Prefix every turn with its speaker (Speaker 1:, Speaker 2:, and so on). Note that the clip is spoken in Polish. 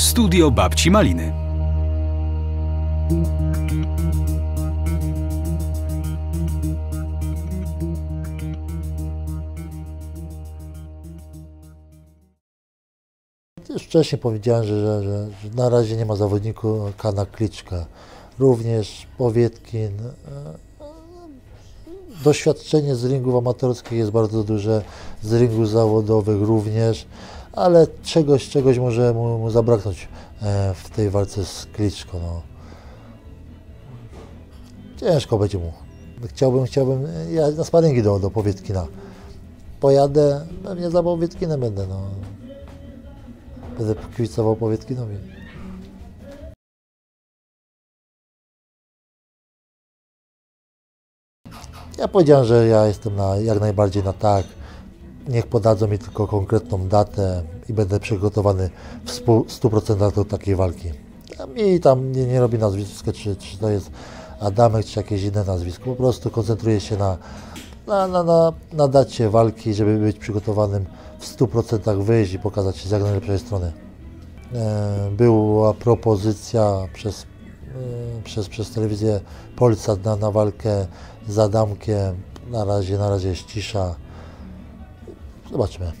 Speaker 1: Studio Babci Maliny.
Speaker 2: Już wcześniej powiedziałem, że, że, że, na razie nie ma zawodniku Kana Kliczka. Również Powietkin. e, Doświadczenie z ringów amatorskich jest bardzo duże, z ringów zawodowych również, ale czegoś, czegoś może mu, mu zabraknąć e, w tej walce z Kliczko. No. Ciężko będzie mu. Chciałbym, chciałbym, ja na sparingi do, do Powietkina. Pojadę, pewnie za Powietkinem będę, no. Będę kibicował Powietkinowi. Ja powiedziałem, że ja jestem na, jak najbardziej na tak. Niech podadzą mi tylko konkretną datę i będę przygotowany w stu- 100% do takiej walki. Mi tam nie, nie robi nazwiska, czy, czy to jest Adamek, czy jakieś inne nazwisko. Po prostu koncentruję się na, na, na, na, na dacie walki, żeby być przygotowanym w 100% wyjść i pokazać się z jak najlepszej strony. E, Była propozycja przez, e, przez, przez telewizję Polsat na, na walkę z Adamkiem. Na razie, na razie jest cisza. Zobaczmy.